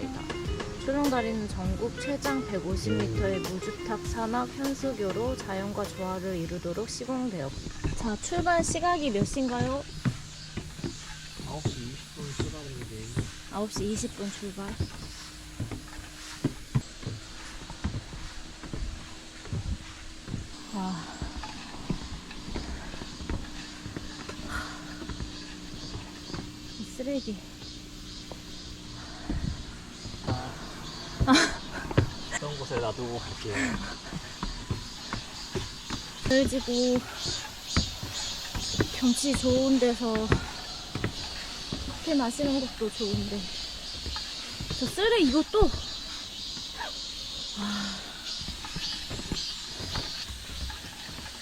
만들어주는 다리다. 출렁다리는 전국 최장 150m의 무주탑 산악 현수교로 자연과 조화를 이루도록 시공되었다. 자, 출발 시각이 몇 시인가요? 9시 20분 출발인데 9시 20분 출발. 와. 이 쓰레기. 어떤 곳에 놔두고 갈게요. 그래지고 경치 좋은 데서 커피 마시는 것도 좋은데. 저 쓰레 이것도! 아.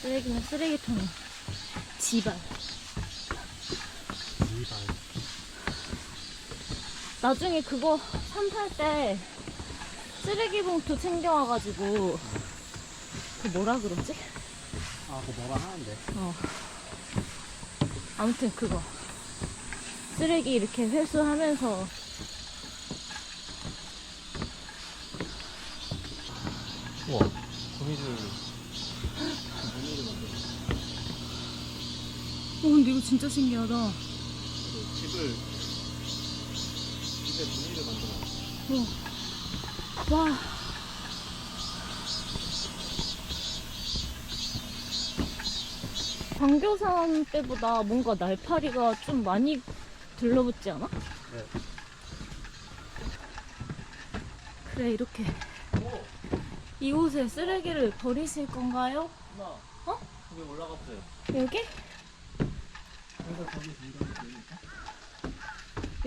쓰레기는 쓰레기통에 지발. 나중에 그거 산탈 때 쓰레기 봉투 챙겨와가지고 그 뭐라 그러지? 아, 그거 뭐라 하는데. 어. 아무튼 그거. 쓰레기 이렇게 회수하면서 우와, 거미줄. 어 근데 이거 진짜 신기하다. 집을, 집에 무늬를 만들어. 와. 광교산 때보다 뭔가 날파리가 좀 많이 들러붙지 않아? 네. 그래 이렇게 이곳에 쓰레기를 버리실 건가요? 나, 어? 거기 올라갔어요. 여기?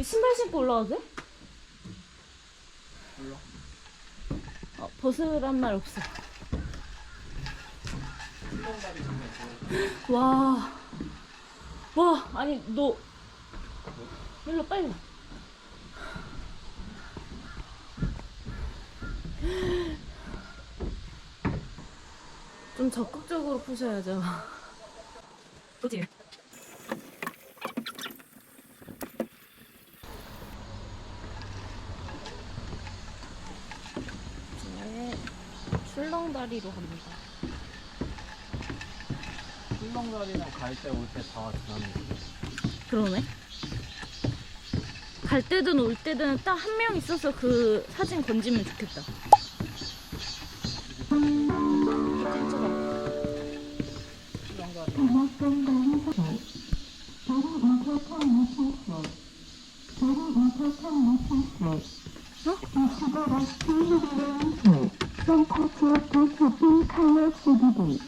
신발 신고 올라가도 돼? 몰라. 어, 벗으란 말 없어. 와. 와, 아니, 너. 일로 빨리. 와. 좀 적극적으로 푸셔야죠. 그치? 이제 출렁다리로 갑니다. 출렁다리는 갈 때 올 때 다 지나는 거. 그러네. 갈 때든 올 때든 딱 한 명 있어서 그 사진 건지면 좋겠다. 출렁다리.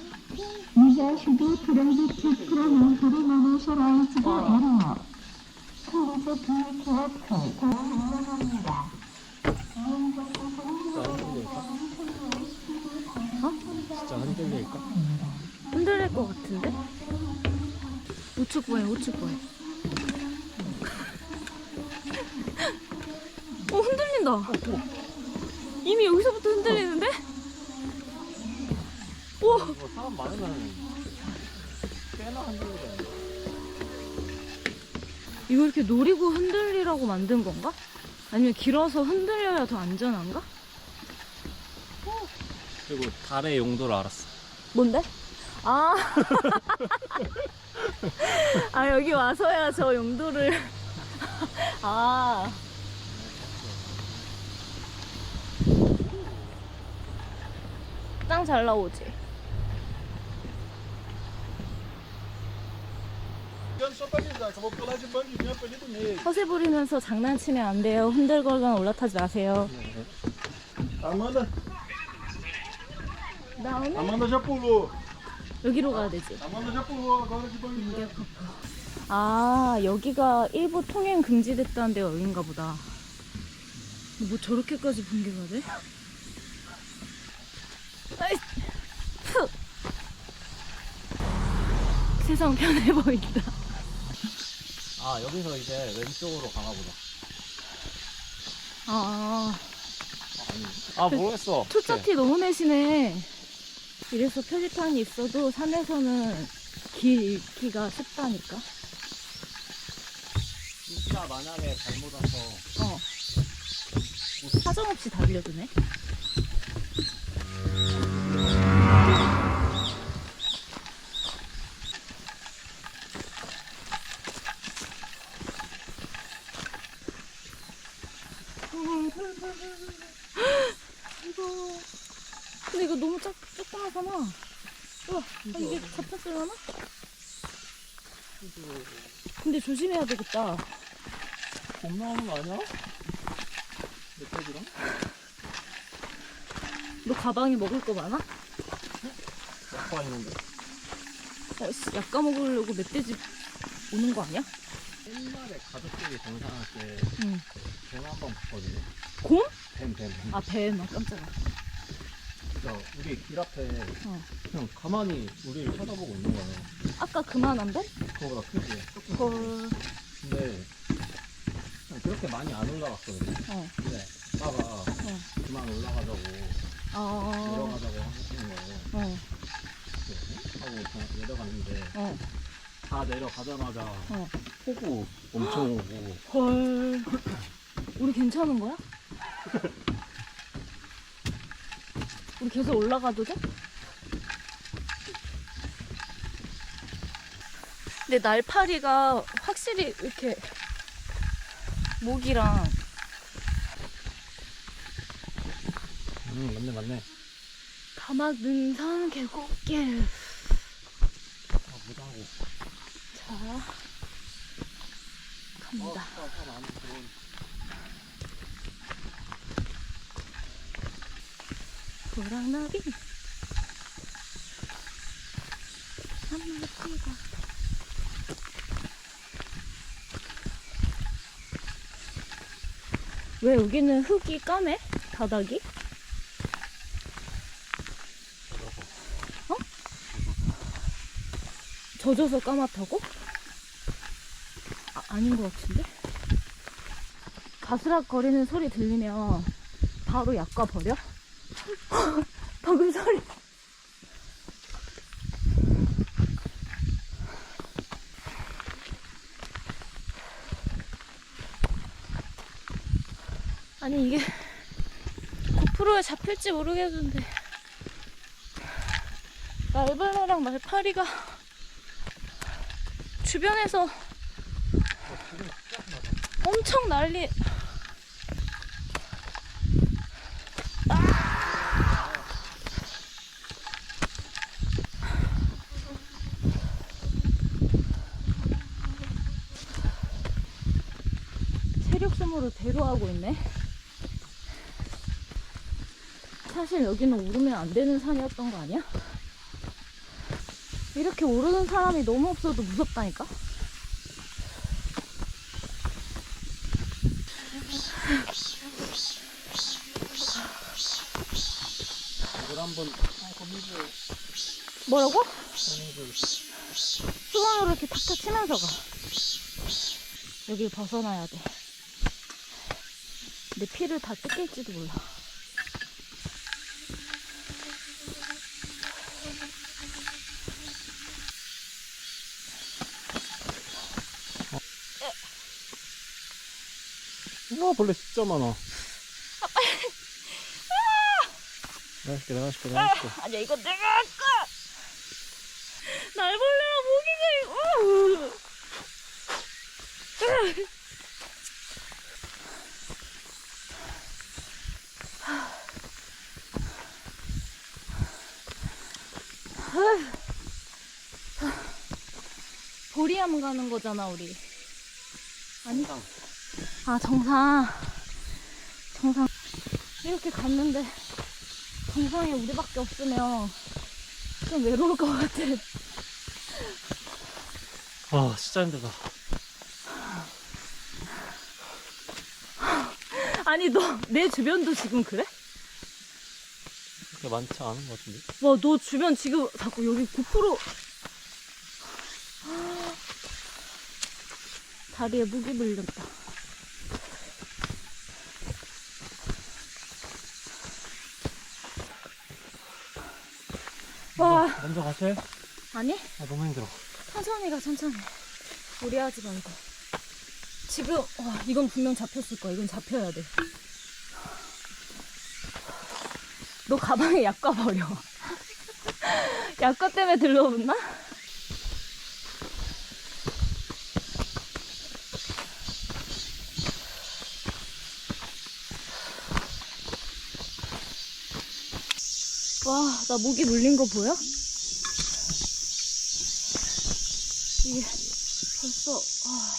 유자식이 프라이빗 프로멘트를 나누셔라이지가 와. 어려워. 클리즈 비키어트 더 유명합니다. 진짜 흔들릴까? 흔들릴 것 같은데? 우측 보여, 우측 보여. 어, 흔들린다. 이미 여기서부터 흔들리는데? 우와, 뭐 사람 많으면 꽤나 흔들리잖아. 이거 이렇게 노리고 흔들리라고 만든 건가? 아니면 길어서 흔들려야 더 안전한가? 그리고 달의 용도를 알았어. 뭔데? 아. 아, 여기 와서야 저 용도를. 아. 땅잘 나오지? 허세 부리면서 장난치면 안 돼요. 흔들거나 올라타지 마세요. Amanda, 나 오늘 Amanda já pulou. 여기로 가야 되지. Amanda já pulou agora de bang jump. 아, 여기가 일부 통행 금지됐다는 데가 여긴가 보다. 뭐 저렇게까지 붕괴가 돼? 아이, 푸. 세상 편해 보인다. 아 여기서 이제 왼쪽으로 가나 보다. 아, 아니. 아 모르겠어. 투자티 너무 내시네. 이래서 표지판이 있어도 산에서는 길 잃기가 쉽다니까. 진짜 만약에 잘못 와서 어. 사정없이 다 알려주네. 이거. 근데 이거 너무 작, 조그마잖아. 우와, 아, 이게 잡혔을려나? 근데 조심해야 되겠다. 곰 나오는 거 아니야? 멧돼지랑? 너 가방에 먹을 거 많아? 약간 있는데. 어, 씨, 약 까먹으려고 멧돼지 오는 거 아니야? 옛날에 가족끼리 등산할 때 응. 뱀한번 봤거든요. 곰? 뱀, 뱀. 뱀. 아, 배, 막 깜짝아. 진짜 우리 길 앞에 어. 그냥 가만히 우리를 쳐다보고 있는 거야. 아까 그만한데? 그거보다 크지. 조금 헐. 크지. 근데 그냥 그렇게 많이 안 올라갔거든요. 어. 근데 아빠가 그만 올라가자고 어. 내려가자고 하시는 거예요. 어. 하고 그냥 내려갔는데 어. 다 내려가자마자 어. 폭우 엄청 오고 헐. 우리 괜찮은 거야? 우리 계속 올라가도 돼? 근데 날파리가 확실히 이렇게 목이랑 음 맞네 맞네. 가막 능선 계곡길 아 무다고. 자 갑니다 호랑나비 한 마리가 왜 여기는 흙이 까매? 바닥이? 어? 젖어서 까맣다고? 아, 아닌 것 같은데? 바스락거리는 소리 들리면 바로 약과 버려? 방금 소리. 아니 이게 고프로에 잡힐지 모르겠는데 날벌레랑 날파리가 주변에서 엄청 난리 세력섬으로 대로하고 있네. 사실 여기는 오르면 안 되는 산이었던 거 아니야? 이렇게 오르는 사람이 너무 없어도 무섭다니까? 이걸 한번 뭐라고? 수건으로 이렇게 탁탁 치면서 가. 여길 벗어나야 돼. 내 피를 다 뜯길지도 몰라. 우와 벌레 진짜 많아. 할게 내가 할게 내가 할게. 아니야, 이거 내가 할까! 날벌레가 모기가, 어 보리암 가는 거잖아, 우리. 아니? 아, 정상. 정상. 이렇게 갔는데, 정상에 우리밖에 없으면 좀 외로울 것 같아. 아 진짜 힘들다 아니 너 내 주변도 지금 그래? 그렇게 많지 않은 것 같은데 와 너 주변 지금 자꾸 여기 9% 다리에 무기 물렸다. 와. 먼저 가세요? 아니? 아 너무 힘들어. 천천히 가 천천히. 무리하지 말고. 지금 와 이건 분명 잡혔을 거야. 이건 잡혀야 돼 너 가방에 약과 버려. 약과 때문에 들러붙나? 와, 나 목이 물린 거 보여? 이게 벌써 아.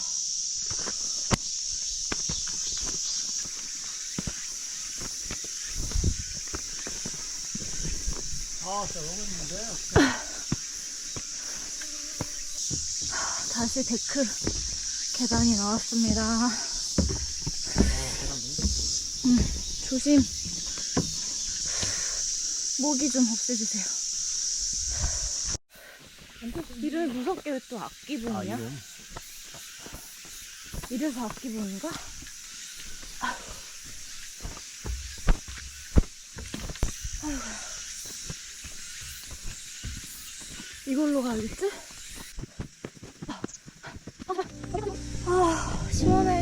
아 진짜 너무 힘든데 다시 데크 계단이 나왔습니다. 음, 조심. 모기 좀 없애주세요. 이를 무섭게 왜 또 악기 아 이래서 악기 보는가? 이걸로 가야겠지? 아, 시원해.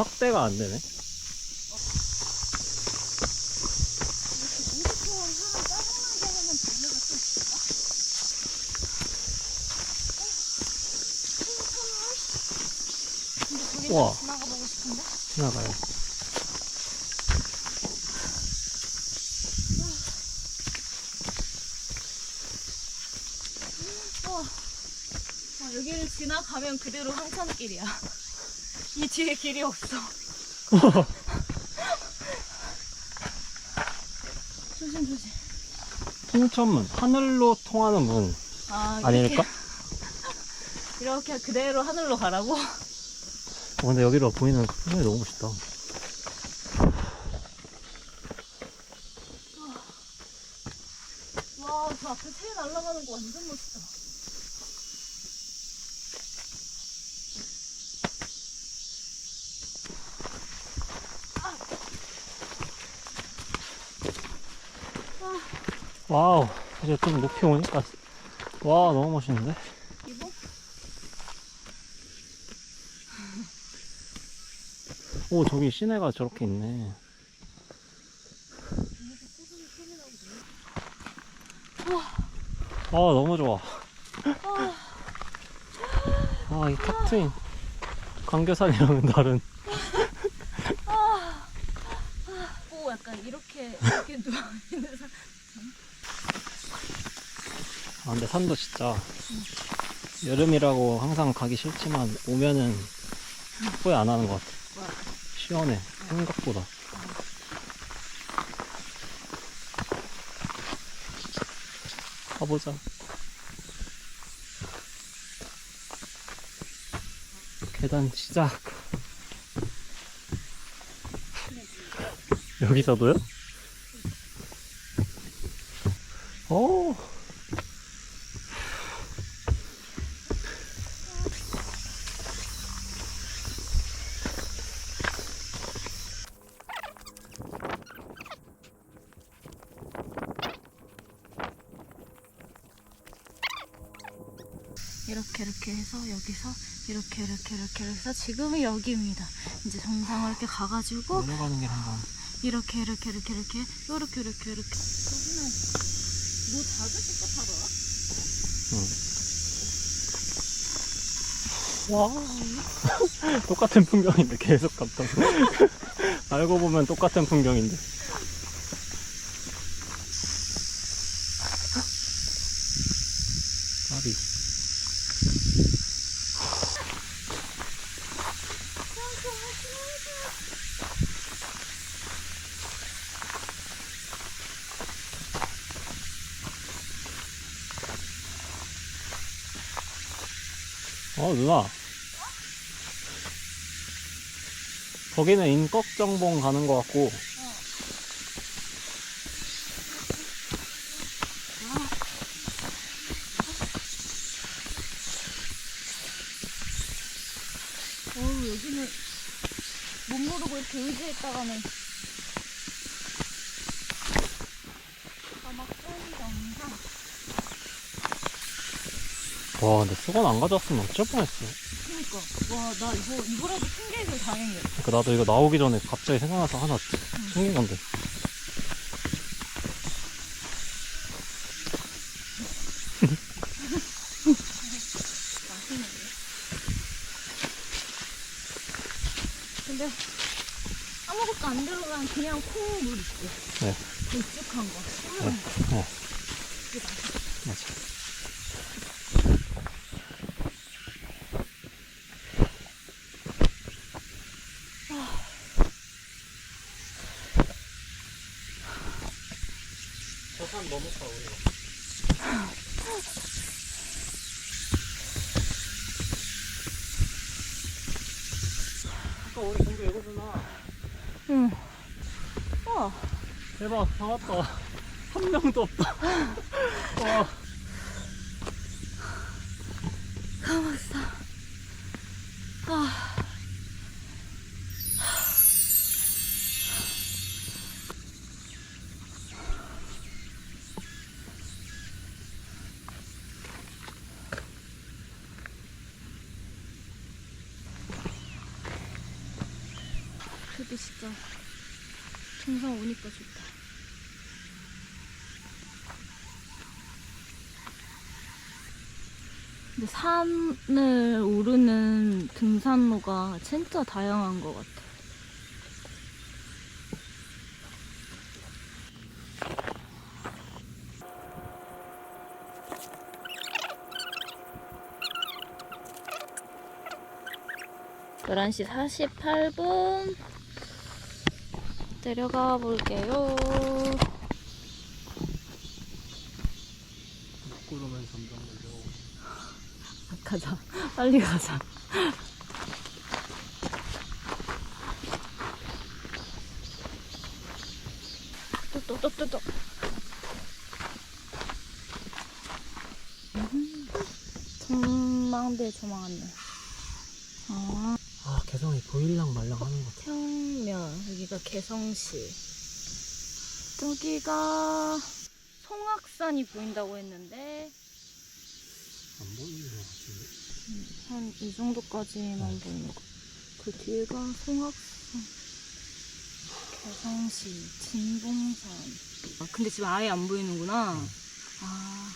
확대가 안 되네 우와. 지나가 보고 싶은데? 지나가요 아, 여기를 지나가면 그대로 황천길이야. 이 뒤에 길이 없어. 조심 조심. 풍천문 하늘로 통하는 문 아, 아닐까? 이렇게, 이렇게 그대로 하늘로 가라고? 어, 근데 여기로 보이는 풍경이 너무 멋있다 와, 저 앞에 새 날아가는 거 완전 멋있다. 와우 이제 좀 높이 오니까. 와 너무 멋있는데? 오 저기 시내가 저렇게 있네. 아 너무 좋아. 아이 탁 트인 광교산이랑은 다른. 오, 약간 이렇게, 이렇게 누워 있는 사람. 아 근데 산도 진짜 여름이라고 항상 가기 싫지만 오면은 후회 안 하는 것 같아. 시원해 생각보다. 가보자. 계단 시작. 여기서도요? 오 이렇게 이렇게 해서 여기서 이렇게 이렇게 이렇게 해서 지금은 여기입니다. 이제 정상을 이렇게 가가지고 내려가는 길 한번 이렇게 이렇게 이렇게 이렇게 이렇게 이렇게 이렇게 거기는 뭐 자주 깨끗하더라? 와. 똑같은 풍경인데 계속 갔다. 알고 보면 똑같은 풍경인데. 까비. 어 누나 거기는 인꺽정봉 가는 것 같고 어우 여기는 못 모르고 이렇게 의지했다가는 사막산 정상 와 근데 수건 안 가져왔으면 어쩔 뻔했어. 그니까. 와 나 이거 이거라도 챙겨서 다행이야. 그러니까 나도 이거 나오기 전에 갑자기 생각나서 하나 챙긴 건데. 근데 아무것도 안 들어간 그냥 콩물 있지 네. 걸쭉한 거. 네. 그게 맛있어 맞아 저산 넘었다 우리가 아까 우리 공부 이거구나? 응. 와. 대박 다 왔다. 한 명도 없다. 와. 가봤어 산을 오르는 등산로가 진짜 다양한 것 같아. 열한 시 48분 내려가 볼게요. 구름은 점점 내려오고 가자. 빨리 가자. 또, 또, 또, 또, 또. 음, 전망대 조망 안내. 아, 아 개성이 보일랑 말랑 하는 것 같아 평면. 여기가 개성시. 저기가 송악산이 보인다고 했는데, 안 같은데 한 이 정도까지만 보이는 거. 그 뒤에가 송악산, 개성시, 진봉산. 아, 근데 지금 아예 안 보이는구나. 아.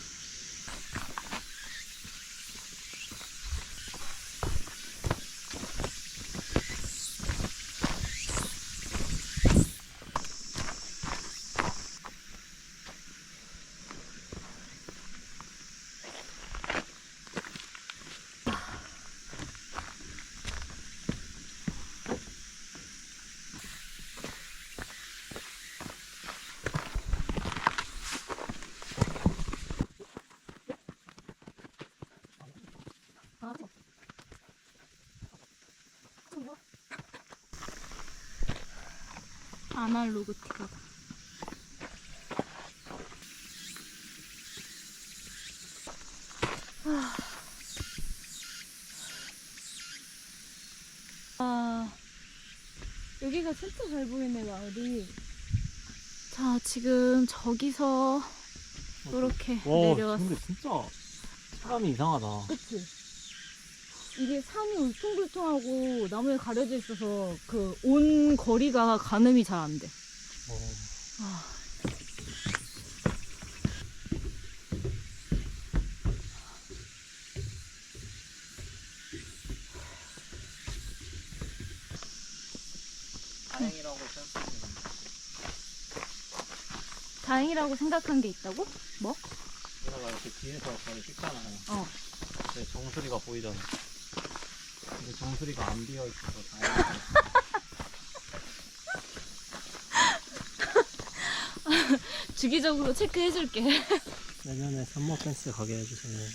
아날로그 티가. 아, 여기가 진짜 잘 보이네, 마을이. 자, 지금 저기서 이렇게 와 내려왔어. 근데 진짜 사람이 이상하다 그치? 이게 산이 울퉁불퉁하고 나무에 가려져 있어서 그 온 거리가 가늠이 잘 안 돼. 다행이라고 생각하시는 다행이라고 생각한 게 있다고? 뭐? 누나가 이렇게 뒤에서 발을 씻잖아요. 어. 근데 정수리가 보이잖아. 근데 정수리가 안 비어 있어서 다행이다. 주기적으로 체크해줄게. 내년에 썸머 댄스 가게 해주세요.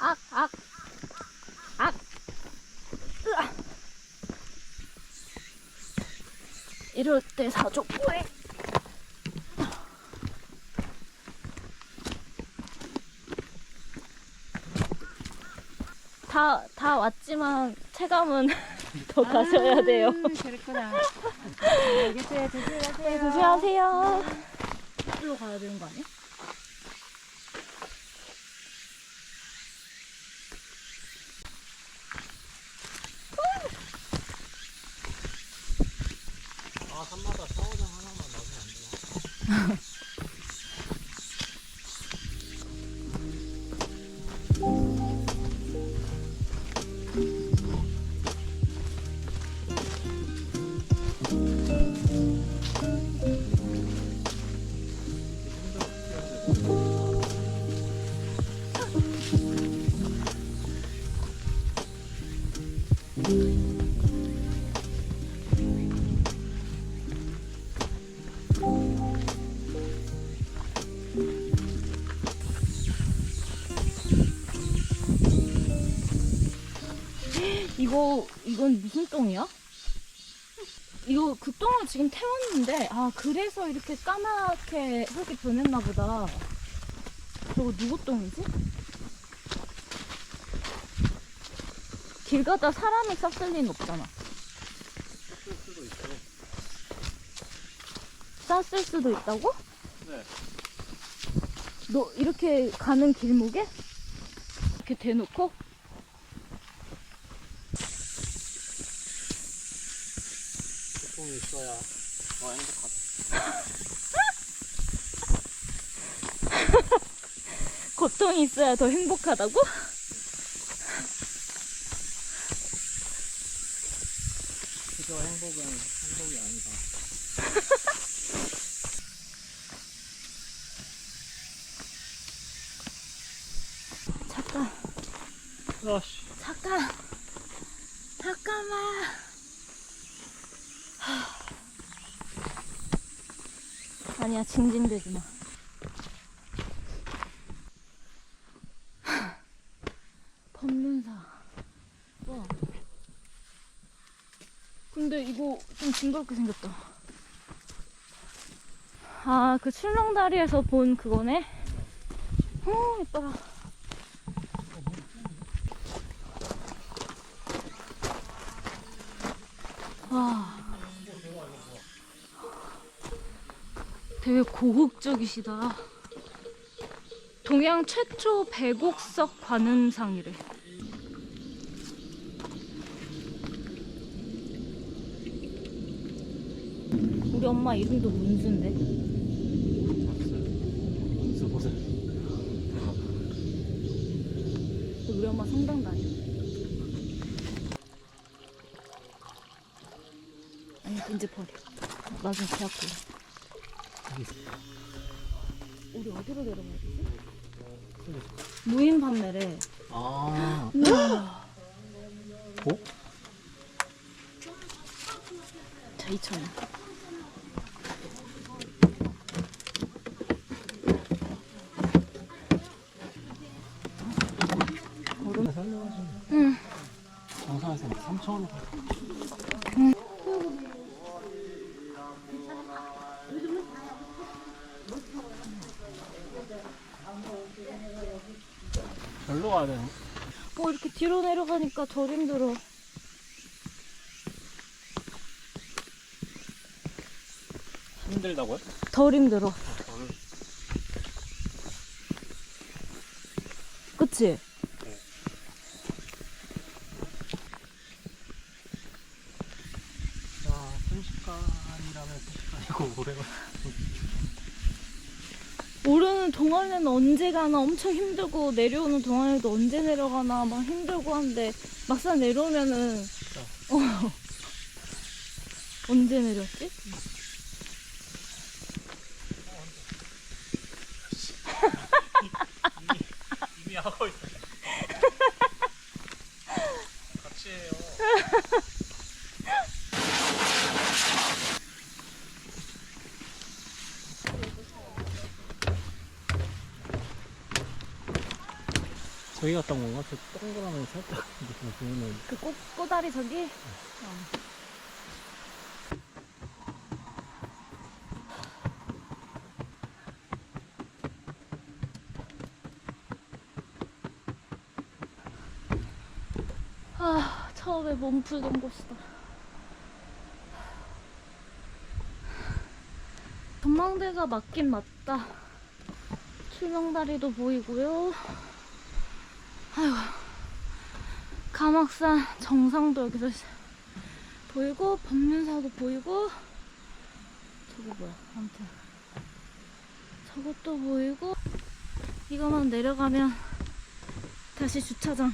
악, 악, 악. 으아. 이럴 때 사족 보행. 다, 다 왔지만 체감은 더 가셔야 돼요. 그랬구나. 알겠어요. 조심하세요. 조심하세요. 일로 가야 되는 거 아니야? 이거 이건 무슨 똥이야? 이거 그 똥을 지금 태웠는데 아 그래서 이렇게 까맣게 흙이 변했나 보다. 저거 누구 똥이지? 길 가다 사람이 쌌을 리는 없잖아. 쌌을 수도 있다고? 네. 너 이렇게 가는 길목에 이렇게 대놓고 소통이 있어야 더 행복하다. 고통이 있어야 더 행복하다고? 그저 행복은 행복이 아니다. 잠깐, 아씨. 잠깐, 잠깐만. 아니야, 징징대지 마. 하. 법문사. 와. 근데 이거 좀 징그럽게 생겼다. 아, 그 출렁다리에서 본 그거네? 어, 예뻐라. 와. 되게 고혹적이시다. 동양 최초 배곡석 관음상이래. 우리 엄마 이름도 문수인데. 우리 엄마 성당도 아니야. 아니 이제 버려. 나중에 걸려. 우리 어디로 내려가야 되지? 무인 판매래. 아. 어? 자 2천 원. 얼음 살려가지고. 응. 정상에서 3,000원. 절로 가야 되나? 어 이렇게 뒤로 내려가니까 덜 힘들어. 힘들다고요? 덜 힘들어. 그치? 자, 순식간이라면 순식간이고 오래 걸 동안에는 언제 가나 엄청 힘들고 내려오는 동안에도 언제 내려가나 막 힘들고 한데 막상 내려오면은 어. 언제 내렸지? 이미 하고 있어. 저기 갔던 건가? 저 동그라미 살짝 느낌 보이는 그 꽃, 꼬다리 저기? 아, 처음에 몸 풀던 곳이다. 전망대가 맞긴 맞다. 출렁다리도 보이고요. 아이고. 가막산 정상도 여기서 시- 보이고 법륜사도 보이고 저거 뭐야 아무튼 저것도 보이고 이거만 내려가면 다시 주차장